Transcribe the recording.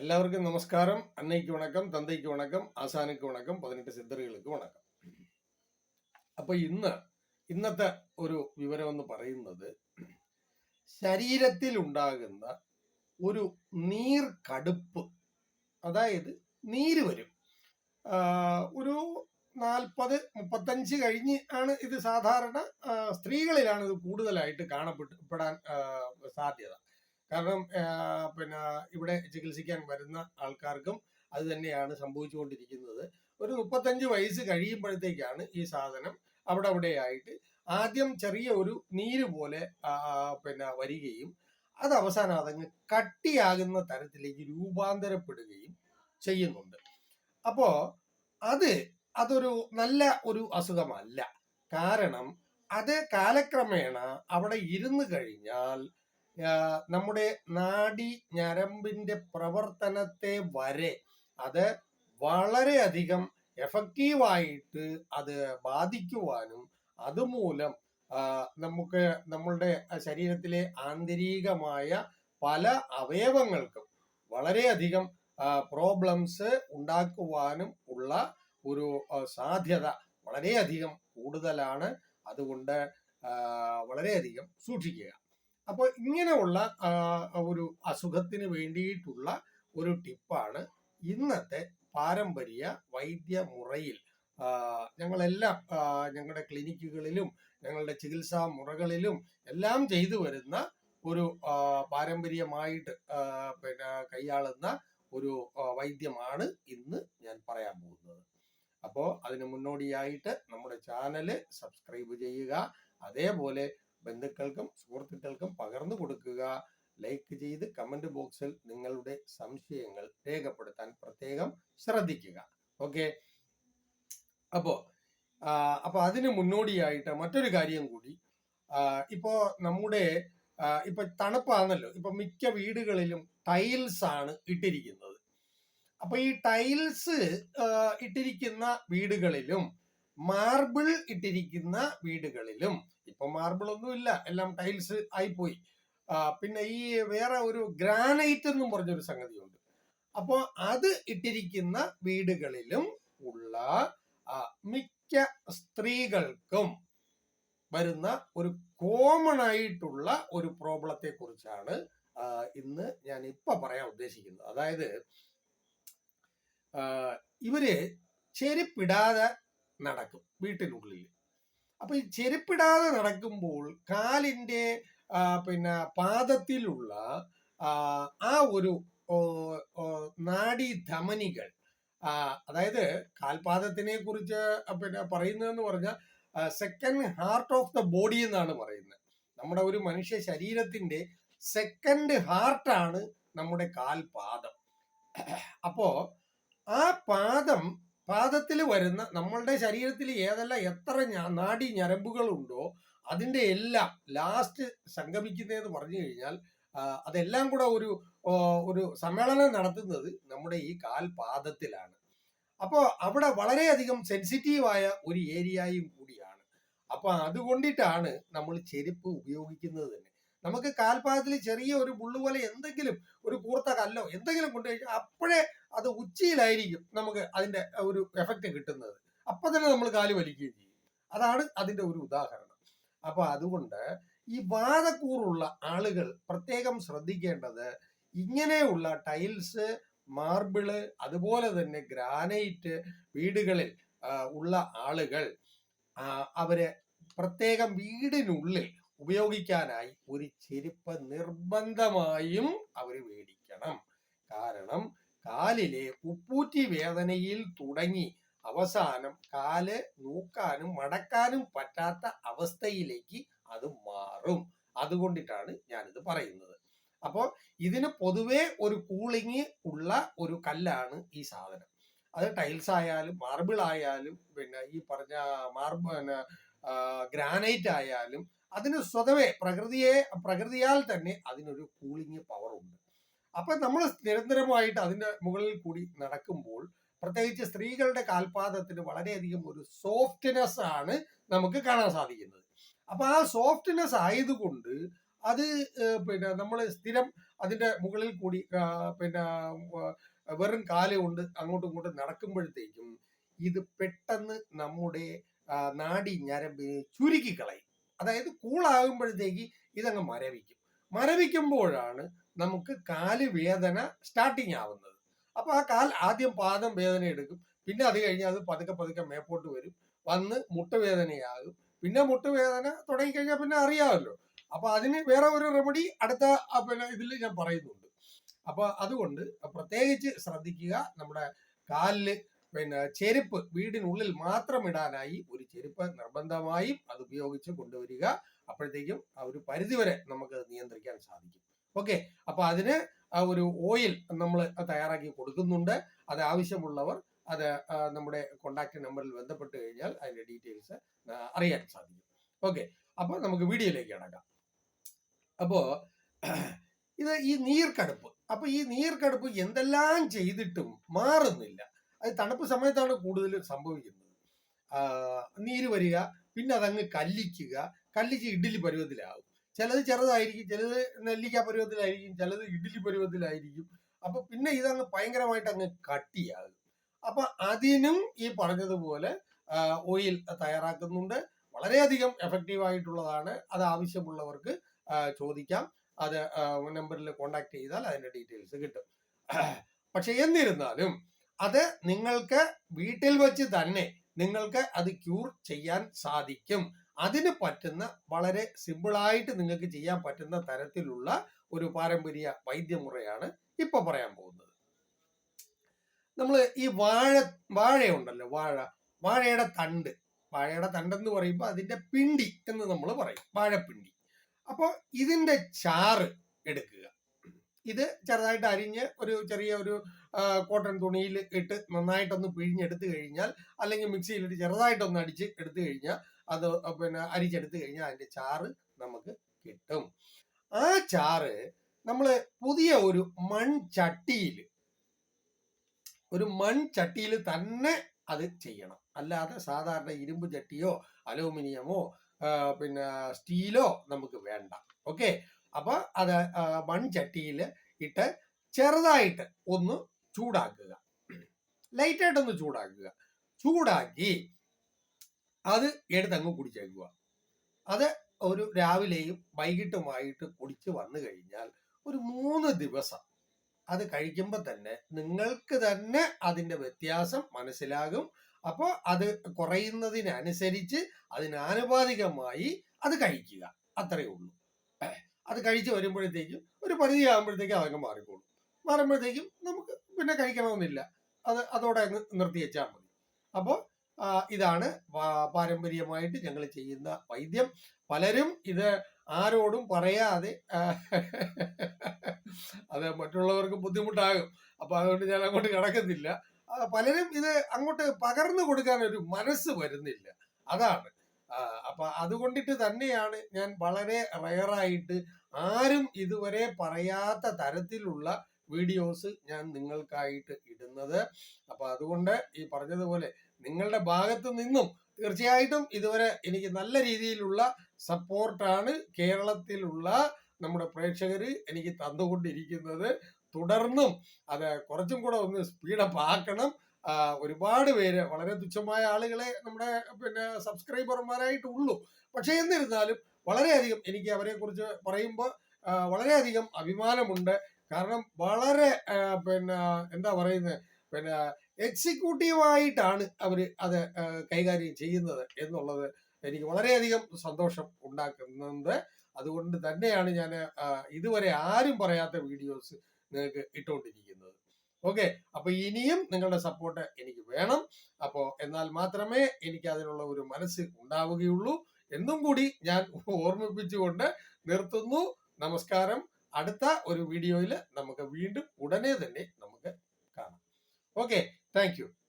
எல்லாருக்கும் நமஸ்காரம் அன்னைக்கு வணக்கம் தந்தைக்கு வணக்கம் ആശാനുക്ക് വണക്കം പതിനെട്ട് സിദ്ധറുകൾക്ക് വണക്കം അപ്പൊ ഇന്ന് ഇന്നത്തെ ഒരു വിവരം എന്ന് പറയുന്നത് ശരീരത്തിൽ ഉണ്ടാകുന്ന ഒരു നീർ കടുപ്പ് അതായത് നീര് വരും ആ, ഒരു നാൽപ്പത് മുപ്പത്തഞ്ച് കഴിഞ്ഞ് ആണ് ഇത് സാധാരണ ആ, സ്ത്രീകളിലാണ് ഇത് കൂടുതലായിട്ട് കാണപ്പെടാൻ സാധ്യത കാരണം പിന്നെ ഇവിടെ ചികിത്സിക്കാൻ വരുന്ന ആൾക്കാർക്കും അത് തന്നെയാണ് സംഭവിച്ചുകൊണ്ടിരിക്കുന്നത്. ഒരു മുപ്പത്തഞ്ച് വയസ്സ് കഴിയുമ്പോഴത്തേക്കാണ് ഈ സാധനം അവിടെ അവിടെ ആയിട്ട് ആദ്യം ചെറിയ ഒരു നീര് പോലെ പിന്നെ വരികയും അത് അവസാനം അതങ്ങ് കട്ടിയാകുന്ന തരത്തിലേക്ക് രൂപാന്തരപ്പെടുകയും ചെയ്യുന്നുണ്ട്. അപ്പോ അത് അതൊരു നല്ല ഒരു അസുഖമല്ല. കാരണം അത് കാലക്രമേണ അവിടെ ഇരുന്ന് കഴിഞ്ഞാൽ നമ്മുടെ നാഡി ഞരമ്പിന്റെ പ്രവർത്തനത്തെ വരെ അത് വളരെയധികം എഫക്റ്റീവായിട്ട് അത് ബാധിക്കുവാനും അതുമൂലം നമുക്ക് നമ്മളുടെ ശരീരത്തിലെ ആന്തരികമായ പല അവയവങ്ങൾക്കും വളരെയധികം പ്രോബ്ലംസ് ഉണ്ടാക്കുവാനും ഉള്ള ഒരു സാധ്യത വളരെയധികം കൂടുതലാണ്. അതുകൊണ്ട് വളരെയധികം സൂക്ഷിക്കുക. അപ്പോൾ ഇങ്ങനെയുള്ള ഒരു അസുഖത്തിന് വേണ്ടിയിട്ടുള്ള ഒരു ടിപ്പാണ് ഇന്നത്തെ പാരമ്പര്യ വൈദ്യമുറയിൽ. ഞങ്ങളെല്ലാം ഞങ്ങളുടെ ക്ലിനിക്കുകളിലും ഞങ്ങളുടെ ചികിത്സാ മുറകളിലും എല്ലാം ചെയ്തു വരുന്ന ഒരു പാരമ്പര്യമായിട്ട് പിന്നെ കൈയാളുന്ന ഒരു വൈദ്യമാണ് ഇന്ന് ഞാൻ പറയാൻ പോകുന്നത്. അപ്പോൾ അതിന് മുന്നോടിയായിട്ട് നമ്മുടെ ചാനൽ സബ്സ്ക്രൈബ് ചെയ്യുക. അതേപോലെ ബന്ധുക്കൾക്കും സുഹൃത്തുക്കൾക്കും പകർന്നു കൊടുക്കുക. ലൈക്ക് ചെയ്ത് കമന്റ് ബോക്സിൽ നിങ്ങളുടെ സംശയങ്ങൾ രേഖപ്പെടുത്താൻ പ്രത്യേകം ശ്രദ്ധിക്കുക. ഓക്കെ അപ്പോ അപ്പൊ അതിന് മുന്നോടിയായിട്ട് മറ്റൊരു കാര്യം കൂടി ഇപ്പോ നമ്മുടെ ഇപ്പൊ തണുപ്പാണല്ലോ. ഇപ്പൊ മിക്ക വീടുകളിലും ടൈൽസ് ആണ് ഇട്ടിരിക്കുന്നത്. അപ്പൊ ഈ ടൈൽസ് ഇട്ടിരിക്കുന്ന വീടുകളിലും മാർബിൾ ഇട്ടിരിക്കുന്ന വീടുകളിലും ഇപ്പൊ മാർബിൾ ഒന്നും ഇല്ല. എല്ലാം ടൈൽസ് ആയിപ്പോയി. പോയി പിന്നെ ഈ വേറെ ഒരു ഗ്രാനൈറ്റ് എന്നും പറഞ്ഞൊരു സംഗതിയുണ്ട്. അപ്പോ അത് ഇട്ടിരിക്കുന്ന വീടുകളിലും ഉള്ള മിക്ക സ്ത്രീകൾക്കും വരുന്ന ഒരു കോമൺ ആയിട്ടുള്ള ഒരു പ്രോബ്ലത്തെ കുറിച്ചാണ് ഇന്ന് ഞാൻ ഇപ്പൊ പറയാൻ ഉദ്ദേശിക്കുന്നത്. അതായത് ഇവർ ചെരുപ്പിടാതെ നടക്കും വീട്ടിനുള്ളിൽ അപ്പൊ ഈ ചെരുപ്പിടാതെ നടക്കുമ്പോൾ കാലിന്റെ പിന്നെ പാദത്തിലുള്ള ആ, ഒരു നാഡി ധമനികൾ അതായത് കാൽപാദത്തിനെ കുറിച്ച് പിന്നെ പറയുന്നതെന്ന് പറഞ്ഞാൽ second heart of the body എന്നാണ് പറയുന്നത്. നമ്മുടെ ഒരു മനുഷ്യ ശരീരത്തിന്റെ സെക്കൻഡ് ഹാർട്ടാണ് നമ്മുടെ കാൽപാദം. അപ്പോ ആ പാദം പാദത്തിൽ വരുന്ന നമ്മളുടെ ശരീരത്തിൽ ഏതെല്ലാം എത്ര നാഡി ഞരമ്പുകളുണ്ടോ അതിന്റെ എല്ലാം ലാസ്റ്റ് സംഗമിക്കുന്നതെന്ന് പറഞ്ഞു കഴിഞ്ഞാൽ അതെല്ലാം കൂടെ ഒരു ഒരു സമ്മേളനം നടത്തുന്നത് നമ്മുടെ ഈ കാൽപാദത്തിലാണ് അപ്പോൾ അവിടെ വളരെയധികം സെൻസിറ്റീവായ ഒരു ഏരിയയും കൂടിയാണ്. അപ്പോൾ അതുകൊണ്ടിട്ടാണ് നമ്മൾ ചെരുപ്പ് ഉപയോഗിക്കുന്നത് തന്നെ. നമുക്ക് കാൽപാദത്തിൽ ചെറിയ ഒരു മുള്ളു പോലെ എന്തെങ്കിലും ഒരു കൂർത്ത കല്ലോ എന്തെങ്കിലും കൊണ്ടു കഴിഞ്ഞാൽ അപ്പോഴേ അത് ഉച്ചയിലായിരിക്കും നമുക്ക് അതിന്റെ ഒരു എഫക്റ്റ് കിട്ടുന്നത്. അപ്പൊ തന്നെ നമ്മൾ കാൽ വലിക്കുകയും ചെയ്യും. അതാണ് അതിന്റെ ഒരു ഉദാഹരണം. അപ്പൊ അതുകൊണ്ട് ഈ വാദക്കൂറുള്ള ആളുകൾ പ്രത്യേകം ശ്രദ്ധിക്കേണ്ടത് ഇങ്ങനെയുള്ള ടൈൽസ് മാർബിൾ അതുപോലെ തന്നെ ഗ്രാനൈറ്റ് വീടുകളിൽ ഉള്ള ആളുകൾ അവരെ പ്രത്യേകം വീടിനുള്ളിൽ ഉപയോഗിക്കാനായി ഒരു ചെരുപ്പ് നിർബന്ധമായും അവർ മേടിക്കണം. കാരണം കാലിലെ ഉപ്പൂറ്റി വേദനയിൽ തുടങ്ങി അവസാനം കാൽ നൂക്കാനും മടക്കാനും പറ്റാത്ത അവസ്ഥയിലേക്ക് അത് മാറും. അതുകൊണ്ടിട്ടാണ് ഞാനിത് പറയുന്നത്. അപ്പോൾ ഇതിന് പൊതുവേ ഒരു കൂളിംഗ് ഉള്ള ഒരു കല്ലാണ് ഈ സാധനം. അത് ടൈൽസ് ആയാലും മാർബിൾ ആയാലും പിന്നെ ഈ പറഞ്ഞ മാർബിൾ ഗ്രാനൈറ്റ് ആയാലും അതിന് സ്വതവേ പ്രകൃതിയെ പ്രകൃതിയാൽ തന്നെ അതിനൊരു കൂളിംഗ് പവർ ഉണ്ട്. അപ്പൊ നമ്മൾ നിരന്തരമായിട്ട് അതിന്റെ മുകളിൽ കൂടി നടക്കുമ്പോൾ പ്രത്യേകിച്ച് സ്ത്രീകളുടെ കാൽപാദത്തിന് വളരെയധികം ഒരു സോഫ്റ്റ്നെസ് ആണ് നമുക്ക് കാണാൻ സാധിക്കുന്നത്. അപ്പൊ ആ സോഫ്റ്റ്നെസ് ആയതുകൊണ്ട് അത് പിന്നെ നമ്മൾ സ്ഥിരം അതിന്റെ മുകളിൽ കൂടി പിന്നെ വെറും കാൽ കൊണ്ട് അങ്ങോട്ടും ഇങ്ങോട്ടും നടക്കുമ്പോഴത്തേക്കും ഇത് പെട്ടെന്ന് നമ്മുടെ നാഡി ഞരമ്പിനെ ചുരുക്കി കളയും അതായത് കൂളാകുമ്പോഴത്തേക്ക് ഇതങ്ങ് മരവിക്കും. മരവിക്കുമ്പോഴാണ് നമുക്ക് കാൽ വേദന സ്റ്റാർട്ടിങ് ആവുന്നത്. അപ്പോൾ ആ കാൽ ആദ്യം പാദം വേദന എടുക്കും. പിന്നെ അത് കഴിഞ്ഞ് അത് പതുക്കെ പതുക്കെ മേപ്പോട്ട് വരും. വന്ന് മുട്ടുവേദനയാകും പിന്നെ മുട്ടുവേദന തുടങ്ങിക്കഴിഞ്ഞാൽ പിന്നെ അറിയാമല്ലോ. അപ്പൊ അതിന് വേറെ ഒരു റെമഡി അടുത്ത പിന്നെ ഇതിൽ ഞാൻ പറയുന്നുണ്ട്. അപ്പൊ അതുകൊണ്ട് പ്രത്യേകിച്ച് ശ്രദ്ധിക്കുക. നമ്മുടെ കാലിൽ പിന്നെ ചെരുപ്പ് വീടിനുള്ളിൽ മാത്രം ഇടാനായി ഒരു ചെരുപ്പ് നിർബന്ധമായും അത് ഉപയോഗിച്ച് കൊണ്ടുവരിക. അപ്പോഴത്തേക്കും ആ ഒരു പരിധിവരെ നമുക്ക് നിയന്ത്രിക്കാൻ സാധിക്കും. ഓക്കെ. അപ്പൊ അതിന് ആ ഒരു ഓയിൽ നമ്മൾ തയ്യാറാക്കി കൊടുക്കുന്നുണ്ട്. അത് ആവശ്യമുള്ളവർ അത് നമ്മുടെ കോണ്ടാക്ട് നമ്പറിൽ ബന്ധപ്പെട്ട് കഴിഞ്ഞാൽ അതിന്റെ ഡീറ്റെയിൽസ് അറിയാൻ സാധിക്കും. ഓക്കെ. അപ്പൊ നമുക്ക് വീഡിയോയിലേക്ക് അടക്കാം അപ്പോ ഇത് ഈ നീർക്കടുപ്പ്. അപ്പൊ ഈ നീർക്കടുപ്പ് എന്തെല്ലാം ചെയ്തിട്ടും മാറുന്നില്ല. അത് തണുപ്പ് സമയത്താണ് കൂടുതൽ സംഭവിക്കുന്നത്. നീര് വരിക പിന്നെ അതങ്ങ് കല്ലിക്കുക. കല്ലിച്ച് ഇഡ്ഡലി പരുവത്തിലാവും. ചിലത് ചെറുതായിരിക്കും ചിലത് നെല്ലിക്ക പരുവത്തിലായിരിക്കും ചിലത് ഇഡ്ഡലി പരുവത്തിലായിരിക്കും. അപ്പൊ പിന്നെ ഇതങ്ങ് ഭയങ്കരമായിട്ട് അങ്ങ് കട്ടിയാകും അപ്പൊ അതിനും ഈ പറഞ്ഞതുപോലെ ഓയിൽ തയ്യാറാക്കുന്നുണ്ട്. വളരെയധികം എഫക്റ്റീവ് ആയിട്ടുള്ളതാണ്. അത് ആവശ്യമുള്ളവർക്ക് ചോദിക്കാം. അത് നമ്പറിൽ കോണ്ടാക്ട് ചെയ്താൽ അതിന്റെ ഡീറ്റെയിൽസ് കിട്ടും. പക്ഷെ എന്നിരുന്നാലും അത് നിങ്ങൾക്ക് വീട്ടിൽ വെച്ച് തന്നെ നിങ്ങൾക്ക് അത് ക്യൂർ ചെയ്യാൻ സാധിക്കും. അതിന് പറ്റുന്ന വളരെ സിമ്പിളായിട്ട് നിങ്ങൾക്ക് ചെയ്യാൻ പറ്റുന്ന തരത്തിലുള്ള ഒരു പാരമ്പര്യ വൈദ്യമുറയാണ് ഇപ്പൊ പറയാൻ പോകുന്നത്. നമ്മൾ ഈ വാഴ വാഴയുണ്ടല്ലോ വാഴ വാഴയുടെ തണ്ട്. വാഴയുടെ തണ്ട് എന്ന് പറയുമ്പോൾ അതിന്റെ പിണ്ടി എന്ന് നമ്മൾ പറയും. വാഴപ്പിണ്ടി. അപ്പോൾ ഇതിന്റെ ചാറ് എടുക്കുക. ഇത് ചെറുതായിട്ട് അരിഞ്ഞ് ഒരു ചെറിയ ഒരു കോട്ടൺ തുണിയിൽ ഇട്ട് നന്നായിട്ടൊന്ന് പിഴിഞ്ഞെടുത്ത് കഴിഞ്ഞാൽ അല്ലെങ്കിൽ മിക്സിയിലിട്ട് ചെറുതായിട്ടൊന്ന് അടിച്ച് എടുത്തു കഴിഞ്ഞാൽ അത് പിന്നെ അരിച്ചെടുത്ത് കഴിഞ്ഞാൽ അതിന്റെ ചാറ് നമുക്ക് കിട്ടും. ആ ചാറ് നമ്മൾ പുതിയ ഒരു മൺചട്ടിയിൽ ഒരു മൺചട്ടിയിൽ തന്നെ അത് ചെയ്യണം. അല്ലാതെ സാധാരണ ഇരുമ്പ് ചട്ടിയോ അലൂമിനിയമോ പിന്നെ സ്റ്റീലോ നമുക്ക് വേണ്ട. ഓക്കെ? അപ്പൊ അത് മൺചട്ടിയിൽ ഇട്ട് ചെറുതായിട്ട് ഒന്ന് ചൂടാക്കുക. ലൈറ്റായിട്ടൊന്ന് ചൂടാക്കുക. ചൂടാക്കി അത് എടുത്തങ്ങ് കുടിച്ചേക്കുക. അത് ഒരു രാവിലെയും വൈകിട്ടുമായിട്ട് കുടിച്ച് വന്നു കഴിഞ്ഞാൽ ഒരു മൂന്ന് ദിവസം അത് കഴിക്കുമ്പോൾ തന്നെ നിങ്ങൾക്ക് തന്നെ അതിന്റെ വ്യത്യാസം മനസ്സിലാകും. അപ്പോൾ അത് കുറയുന്നതിനനുസരിച്ച് അതിനാനുപാതികമായി അത് കഴിക്കുക. അത്രയേ ഉള്ളൂ. അത് കഴിച്ച് വരുമ്പോഴത്തേക്കും ഒരു പരിധി ആകുമ്പോഴത്തേക്കും അതങ്ങ് മാറിക്കോളും. മാറുമ്പോഴത്തേക്കും നമുക്ക് പിന്നെ കഴിക്കണമെന്നില്ല. അത് അതോടെ അങ്ങ് നിർത്തി വെച്ചാൽ മതി. അപ്പോൾ ഇതാണ് പാരമ്പര്യമായിട്ട് ഞങ്ങൾ ചെയ്യുന്ന വൈദ്യം. പലരും ഇത് ആരോടും പറയാതെ അത് മറ്റുള്ളവർക്ക് ബുദ്ധിമുട്ടാകും. അപ്പൊ അതുകൊണ്ട് ഞാൻ അങ്ങോട്ട് കിടക്കുന്നില്ല പലരും ഇത് അങ്ങോട്ട് പകർന്നു കൊടുക്കാൻ ഒരു മനസ്സ് വരുന്നില്ല. അതാണ്. അപ്പൊ അതുകൊണ്ടിട്ട് തന്നെയാണ് ഞാൻ വളരെ റയറായിട്ട് ആരും ഇതുവരെ പറയാത്ത തരത്തിലുള്ള വീഡിയോസ് ഞാൻ നിങ്ങൾക്കായിട്ട് ഇടുന്നത്. അപ്പൊ അതുകൊണ്ട് ഈ പറഞ്ഞതുപോലെ നിങ്ങളുടെ ഭാഗത്ത് നിന്നും തീർച്ചയായിട്ടും ഇതുവരെ എനിക്ക് നല്ല രീതിയിലുള്ള സപ്പോർട്ടാണ് കേരളത്തിലുള്ള നമ്മുടെ പ്രേക്ഷകർ എനിക്ക് തന്നുകൊണ്ടിരിക്കുന്നത്. തുടർന്നും അത് കുറച്ചും കൂടെ ഒന്ന് സ്പീഡപ്പ് ആക്കണം. ഒരുപാട് പേര് വളരെ തുച്ഛമായ ആളുകളെ നമ്മുടെ പിന്നെ സബ്സ്ക്രൈബർമാരായിട്ട് ഉള്ളൂ. പക്ഷെ എന്നിരുന്നാലും വളരെയധികം എനിക്ക് അവരെ കുറിച്ച് പറയുമ്പോൾ വളരെയധികം അഭിമാനമുണ്ട്. കാരണം വളരെ പിന്നെ എന്താ പറയുന്നത് പിന്നെ എക്സിക്യൂട്ടീവായിട്ടാണ് അവർ അത് കൈകാര്യം ചെയ്യുന്നത് എന്നുള്ളത് എനിക്ക് വളരെയധികം സന്തോഷം ഉണ്ടാക്കുന്നുണ്ട് അതുകൊണ്ട് തന്നെയാണ് ഞാൻ ഇതുവരെ ആരും പറയാത്ത വീഡിയോസ് നിങ്ങൾക്ക് ഇട്ടുകൊണ്ടിരിക്കുന്നത് ഓക്കെ അപ്പൊ ഇനിയും നിങ്ങളുടെ സപ്പോർട്ട് എനിക്ക് വേണം. അപ്പോ എന്നാൽ മാത്രമേ എനിക്ക് അതിനുള്ള ഒരു മനസ്സ് ഉണ്ടാവുകയുള്ളൂ. എന്നും കൂടി ഞാൻ ഓർമ്മിപ്പിച്ചുകൊണ്ട് നിർത്തുന്നു. നമസ്കാരം. അടുത്ത ഒരു വീഡിയോയിൽ നമുക്ക് വീണ്ടും ഉടനെ തന്നെ നമുക്ക് കാണാം. Okay thank